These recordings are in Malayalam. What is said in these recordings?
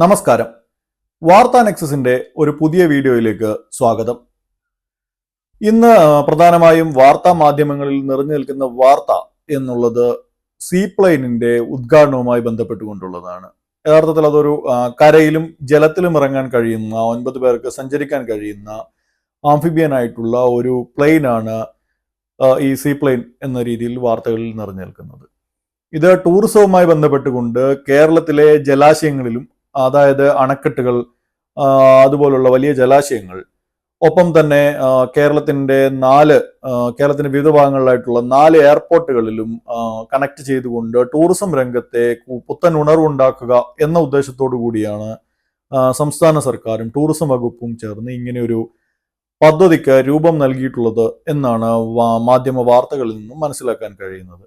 നമസ്കാരം. വാർത്താ നെക്സസിന്റെ ഒരു പുതിയ വീഡിയോയിലേക്ക് സ്വാഗതം. ഇന്ന് പ്രധാനമായും വാർത്താ മാധ്യമങ്ങളിൽ നിറഞ്ഞു നിൽക്കുന്ന വാർത്ത എന്നുള്ളത് സീപ്ലെയിനിന്റെ ഉദ്ഘാടനവുമായി ബന്ധപ്പെട്ടുകൊണ്ടുള്ളതാണ്. യഥാർത്ഥത്തിൽ അതൊരു കരയിലും ജലത്തിലും ഇറങ്ങാൻ കഴിയുന്ന ഒൻപത് പേർക്ക് സഞ്ചരിക്കാൻ കഴിയുന്ന ആംഫിബിയൻ ആയിട്ടുള്ള ഒരു പ്ലെയിനാണ് ഈ സീപ്ലെയിൻ എന്ന രീതിയിൽ വാർത്തകളിൽ നിറഞ്ഞു നിൽക്കുന്നത്. ഇത് ടൂറിസവുമായി ബന്ധപ്പെട്ടുകൊണ്ട് കേരളത്തിലെ ജലാശയങ്ങളിലും അതായത് അണക്കെട്ടുകൾ അതുപോലുള്ള വലിയ ജലാശയങ്ങൾ. ഒപ്പം തന്നെ കേരളത്തിന്റെ നാല് കേരളത്തിന്റെ വിവിധ ഭാഗങ്ങളിലായിട്ടുള്ള നാല് എയർപോർട്ടുകളിലും കണക്ട് ചെയ്തുകൊണ്ട് ടൂറിസം രംഗത്തെ പുത്തൻ ഉണർവുണ്ടാക്കുക എന്ന ഉദ്ദേശത്തോടു കൂടിയാണ് സംസ്ഥാന സർക്കാരും ടൂറിസം വകുപ്പും ചേർന്ന് ഇങ്ങനെയൊരു പദ്ധതിക്ക് രൂപം നൽകിയിട്ടുള്ളത് എന്നാണ് മാധ്യമ വാർത്തകളിൽ നിന്നും മനസ്സിലാക്കാൻ കഴിയുന്നത്.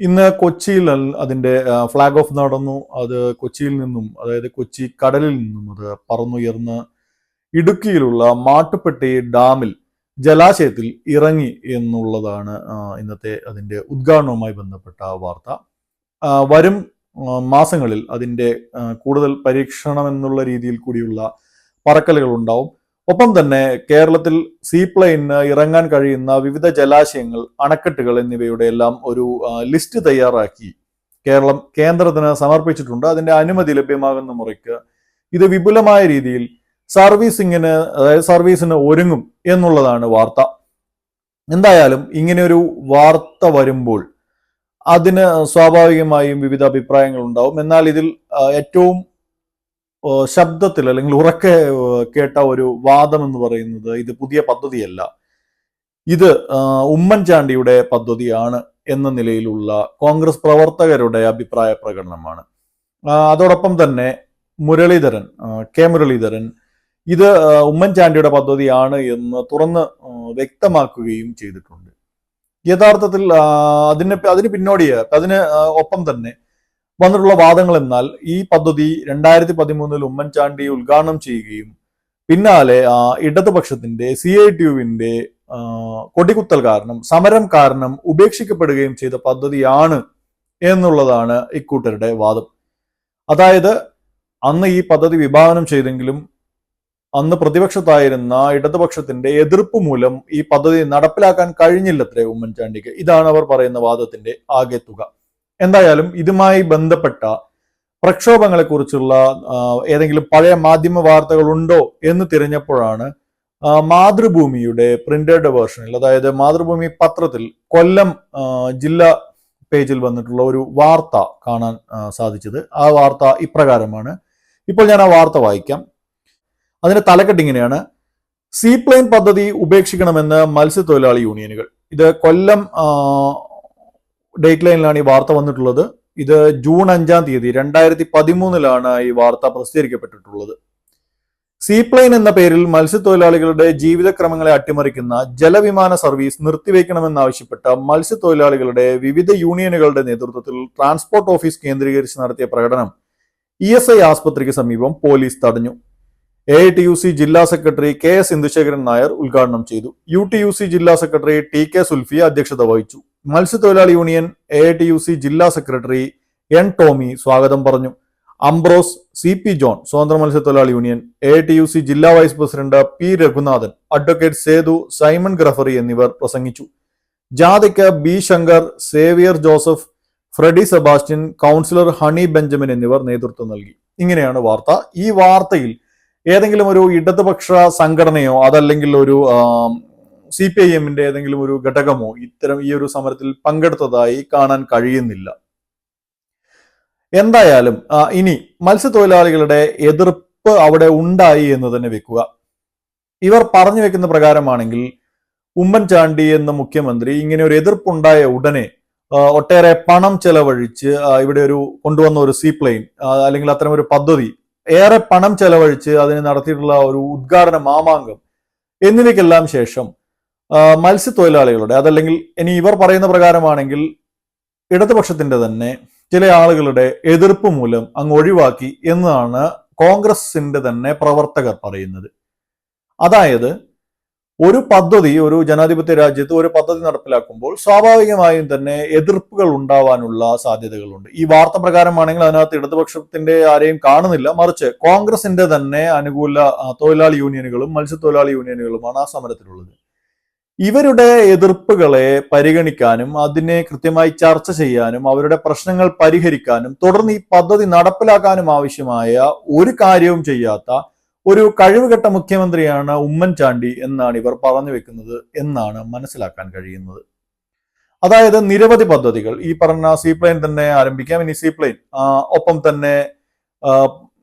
ഇന്ന് കൊച്ചിയിൽ അതിന്റെ ഫ്ലാഗ് ഓഫ് നടന്നു. അത് കൊച്ചിയിൽ നിന്നും അതായത് കൊച്ചി കടലിൽ നിന്നും അത് പറന്നുയർന്ന് ഇടുക്കിയിലുള്ള മാട്ടുപ്പെട്ടി ഡാമിൽ ജലാശയത്തിൽ ഇറങ്ങി എന്നുള്ളതാണ് ഇന്നത്തെ അതിന്റെ ഉദ്ഘാടനവുമായി ബന്ധപ്പെട്ട വാർത്ത. വരും മാസങ്ങളിൽ അതിന്റെ കൂടുതൽ പരീക്ഷണം എന്നുള്ള രീതിയിൽ കൂടിയുള്ള പറക്കലുകൾ ഉണ്ടാവും. ഒപ്പം തന്നെ കേരളത്തിൽ സീപ്ലെയിന് ഇറങ്ങാൻ കഴിയുന്ന വിവിധ ജലാശയങ്ങൾ അണക്കെട്ടുകൾ എന്നിവയുടെ എല്ലാം ഒരു ലിസ്റ്റ് തയ്യാറാക്കി കേരളം കേന്ദ്രത്തിന് സമർപ്പിച്ചിട്ടുണ്ട്. അതിന്റെ അനുമതി ലഭ്യമാകുന്ന മുറയ്ക്ക് ഇത് വിപുലമായ രീതിയിൽ സർവീസിങ്ങിന് അതായത് സർവീസിന് ഒരുങ്ങും എന്നുള്ളതാണ് വാർത്ത. എന്തായാലും ഇങ്ങനെയൊരു വാർത്ത വരുമ്പോൾ അതിന് സ്വാഭാവികമായും വിവിധ അഭിപ്രായങ്ങൾ ഉണ്ടാവും. എന്നാൽ ഇതിൽ ഏറ്റവും ശബ്ദത്തിൽ അല്ലെങ്കിൽ ഉറക്കെ കേട്ട ഒരു വാദം എന്ന് പറയുന്നത് ഇത് പുതിയ പദ്ധതിയല്ല. ഇത് ഉമ്മൻചാണ്ടിയുടെ പദ്ധതിയാണ് എന്ന നിലയിലുള്ള കോൺഗ്രസ് പ്രവർത്തകരുടെ അഭിപ്രായ പ്രകടനമാണ്. അതോടൊപ്പം തന്നെ മുരളീധരൻ കെ മുരളീധരൻ ഇത് ഉമ്മൻചാണ്ടിയുടെ പദ്ധതിയാണ് എന്ന് തുറന്ന് വ്യക്തമാക്കുകയും ചെയ്തിട്ടുണ്ട്. യഥാർത്ഥത്തിൽ അതിന് അതിന് പിന്നോടിയ അതിന് ഒപ്പം തന്നെ വന്നിട്ടുള്ള വാദങ്ങൾ എന്നാൽ ഈ പദ്ധതി രണ്ടായിരത്തി പതിമൂന്നിൽ ഉമ്മൻചാണ്ടി ഉദ്ഘാടനം ചെയ്യുകയും പിന്നാലെ ആ, ഇടതുപക്ഷത്തിന്റെ സി ഐ ടിയുവിന്റെ കൊടികുത്തൽ കാരണം സമരം കാരണം ഉപേക്ഷിക്കപ്പെടുകയും ചെയ്ത പദ്ധതിയാണ് എന്നുള്ളതാണ് ഇക്കൂട്ടരുടെ വാദം. അതായത് അന്ന് ഈ പദ്ധതി വിഭാവനം ചെയ്തെങ്കിലും അന്ന് പ്രതിപക്ഷത്തായിരുന്ന ഇടതുപക്ഷത്തിന്റെ എതിർപ്പ് മൂലം ഈ പദ്ധതി നടപ്പിലാക്കാൻ കഴിഞ്ഞില്ലത്രേ ഉമ്മൻചാണ്ടിക്ക്. ഇതാണ് അവർ പറയുന്ന വാദത്തിന്റെ ആകെ തുക എന്തായാലും ഇതുമായി ബന്ധപ്പെട്ട പ്രക്ഷോഭങ്ങളെ കുറിച്ചുള്ള ഏതെങ്കിലും പഴയ മാധ്യമ വാർത്തകൾ ഉണ്ടോ എന്ന് തിരഞ്ഞപ്പോഴാണ് മാതൃഭൂമിയുടെ പ്രിന്റഡ് വേർഷനിൽ അതായത് മാതൃഭൂമി പത്രത്തിൽ കൊല്ലം ജില്ലാ പേജിൽ വന്നിട്ടുള്ള ഒരു വാർത്ത കാണാൻ സാധിച്ചത്. ആ വാർത്ത ഇപ്രകാരമാണ്. ഇപ്പോൾ ഞാൻ ആ വാർത്ത വായിക്കാം. അതിന്റെ തലക്കെട്ട് ഇങ്ങനെയാണ്. സീപ്ലെയിൻ പദ്ധതി ഉപേക്ഷിക്കണമെന്ന് മത്സ്യത്തൊഴിലാളി യൂണിയനുകൾ. ഇത് കൊല്ലം ഡേറ്റ് ലൈനിലാണ് ഈ വാർത്ത വന്നിട്ടുള്ളത്. ഇത് ജൂൺ അഞ്ചാം തീയതി രണ്ടായിരത്തി പതിമൂന്നിലാണ് ഈ വാർത്ത പ്രസിദ്ധീകരിക്കപ്പെട്ടിട്ടുള്ളത്. സീപ്ലെയിൻ എന്ന പേരിൽ മത്സ്യത്തൊഴിലാളികളുടെ ജീവിതക്രമങ്ങളെ അട്ടിമറിക്കുന്ന ജലവിമാന സർവീസ് നിർത്തിവെക്കണമെന്നാവശ്യപ്പെട്ട മത്സ്യത്തൊഴിലാളികളുടെ വിവിധ യൂണിയനുകളുടെ നേതൃത്വത്തിൽ ട്രാൻസ്പോർട്ട് ഓഫീസ് കേന്ദ്രീകരിച്ച് നടത്തിയ പ്രകടനം ഇ എസ് ഐ ആസ്പത്രിക്ക് സമീപം പോലീസ് തടഞ്ഞു. A I T U C ജില്ലാ secretary K S Indusekharan Nair ഉദ്ഘാടനം ചെയ്തു. യു ടി യു സി ജില്ലാ സെക്രട്ടറി ടി കെ സുൽഫി അധ്യക്ഷത വഹിച്ചു. മത്സ്യത്തൊഴിലാളി union A T U C ജില്ലാ സെക്രട്ടറി എൻ ടോമി സ്വാഗതം പറഞ്ഞു. അംബ്രോസ് സി പി ജോൺ സ്വതന്ത്ര മത്സ്യത്തൊഴിലാളി union A T U C ജില്ലാ vice president P Raghunathan advocate Sethu Simon Gregory എന്നിവർ പ്രസംഗിച്ചു. ജാഥയ്ക്ക് B Shankar Xavier Joseph Freddy Sebastian councillor honey Benjamin എന്നിവർ നേതൃത്വം നൽകി. ഇങ്ങനെയാണ് വാർത്ത. ഈ വാർത്തയിൽ ഏതെങ്കിലും ഒരു ഇടതുപക്ഷ സംഘടനയോ അതല്ലെങ്കിൽ ഒരു സി പി ഐ എമ്മിന്റെ ഏതെങ്കിലും ഒരു ഘടകമോ ഇത്തരം ഈ ഒരു സമരത്തിൽ പങ്കെടുത്തതായി കാണാൻ കഴിയുന്നില്ല. എന്തായാലും ഇനി മത്സ്യത്തൊഴിലാളികളുടെ എതിർപ്പ് അവിടെ ഉണ്ടായി എന്ന് തന്നെ വെക്കുക. ഇവർ പറഞ്ഞു വെക്കുന്ന പ്രകാരമാണെങ്കിൽ ഉമ്മൻചാണ്ടി എന്ന മുഖ്യമന്ത്രി ഇങ്ങനെ ഒരു എതിർപ്പുണ്ടായ ഉടനെ ഒട്ടേറെ പണം ചെലവഴിച്ച് ഇവിടെ ഒരു കൊണ്ടുവന്ന ഒരു സീപ്ലെയിൻ അല്ലെങ്കിൽ അത്തരം ഒരു പദ്ധതി ഏറെ പണം ചെലവഴിച്ച് അതിന് നടത്തിയിട്ടുള്ള ഒരു ഉദ്ഘാടന മാമാങ്കം എന്നിവയ്ക്കെല്ലാം ശേഷം മത്സ്യത്തൊഴിലാളികളുടെ അതല്ലെങ്കിൽ ഇനി ഇവർ പറയുന്ന പ്രകാരമാണെങ്കിൽ ഇടതുപക്ഷത്തിന്റെ തന്നെ ചില ആളുകളുടെ എതിർപ്പ് മൂലം അങ്ങ് ഒഴിവാക്കി എന്നാണ് കോൺഗ്രസിന്റെ തന്നെ പ്രവർത്തകർ പറയുന്നത്. അതായത് ഒരു പദ്ധതി ഒരു ജനാധിപത്യ രാജ്യത്ത് ഒരു പദ്ധതി നടപ്പിലാക്കുമ്പോൾ സ്വാഭാവികമായും തന്നെ എതിർപ്പുകൾ ഉണ്ടാവാനുള്ള സാധ്യതകളുണ്ട്. ഈ വാർത്ത പ്രകാരമാണെങ്കിൽ അതിനകത്ത് ഇടതുപക്ഷത്തിന്റെ ആരെയും കാണുന്നില്ല. മറിച്ച് കോൺഗ്രസിന്റെ തന്നെ അനുകൂല തൊഴിലാളി യൂണിയനുകളും മത്സ്യത്തൊഴിലാളി യൂണിയനുകളുമാണ് ആ സമരത്തിലുള്ളത്. ഇവരുടെ എതിർപ്പുകളെ പരിഗണിക്കാനും അതിനെ കൃത്യമായി ചർച്ച ചെയ്യാനും അവരുടെ പ്രശ്നങ്ങൾ പരിഹരിക്കാനും തുടർന്ന് ഈ പദ്ധതി നടപ്പിലാക്കാനും ആവശ്യമായ ഒരു കാര്യവും ചെയ്യാത്ത ഒരു കഴിവുകെട്ട മുഖ്യമന്ത്രിയാണ് ഉമ്മൻചാണ്ടി എന്നാണ് ഇവർ പറഞ്ഞു വെക്കുന്നത് എന്നാണ് മനസ്സിലാക്കാൻ കഴിയുന്നത്. അതായത് നിരവധി പദ്ധതികൾ. ഈ പറഞ്ഞ സീപ്ലെയിൻ തന്നെ ആരംഭിക്കാം. ഇനി സീപ്ലെയിൻ ഒപ്പം തന്നെ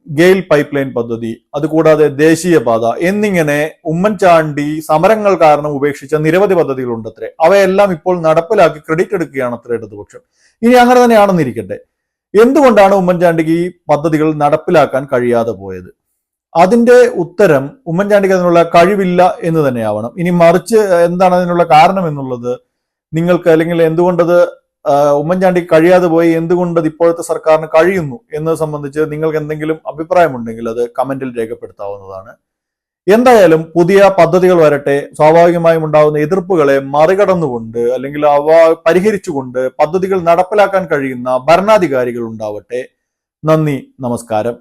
ഗെയിൽ പൈപ്പ് ലൈൻ പദ്ധതി അതുകൂടാതെ ദേശീയപാത എന്നിങ്ങനെ ഉമ്മൻചാണ്ടി സമരങ്ങൾ കാരണം ഉപേക്ഷിച്ച നിരവധി പദ്ധതികളുണ്ട് അത്രേ അവയെല്ലാം ഇപ്പോൾ നടപ്പിലാക്കി ക്രെഡിറ്റ് എടുക്കുകയാണ് അത്ര ഇടതുപക്ഷം. ഇനി അങ്ങനെ തന്നെയാണെന്നിരിക്കട്ടെ എന്തുകൊണ്ടാണ് ഉമ്മൻചാണ്ടിക്ക് ഈ പദ്ധതികൾ നടപ്പിലാക്കാൻ കഴിയാതെ പോയത്? അതിന്റെ ഉത്തരം ഉമ്മൻചാണ്ടിക്ക് അതിനുള്ള കഴിവില്ല എന്ന് തന്നെയാവണം. ഇനി മറിച്ച് എന്താണ് അതിനുള്ള കാരണം എന്നുള്ളത് നിങ്ങൾക്ക് അല്ലെങ്കിൽ എന്തുകൊണ്ടത് ആ, ഉമ്മൻചാണ്ടിക്ക് കഴിയാതെ പോയി എന്തുകൊണ്ട് ഇപ്പോഴത്തെ സർക്കാരിന് കഴിയുന്നു? എന്നത് സംബന്ധിച്ച് നിങ്ങൾക്ക് എന്തെങ്കിലും അഭിപ്രായമുണ്ടെങ്കിൽ അത് കമന്റിൽ രേഖപ്പെടുത്താവുന്നതാണ്. എന്തായാലും പുതിയ പദ്ധതികൾ വരട്ടെ സ്വാഭാവികമായും ഉണ്ടാകുന്ന എതിർപ്പുകളെ മറികടന്നുകൊണ്ട് അല്ലെങ്കിൽ അവ പരിഹരിച്ചുകൊണ്ട് പദ്ധതികൾ നടപ്പിലാക്കാൻ കഴിയുന്ന ഭരണാധികാരികൾ ഉണ്ടാവട്ടെ. നന്ദി നമസ്കാരം.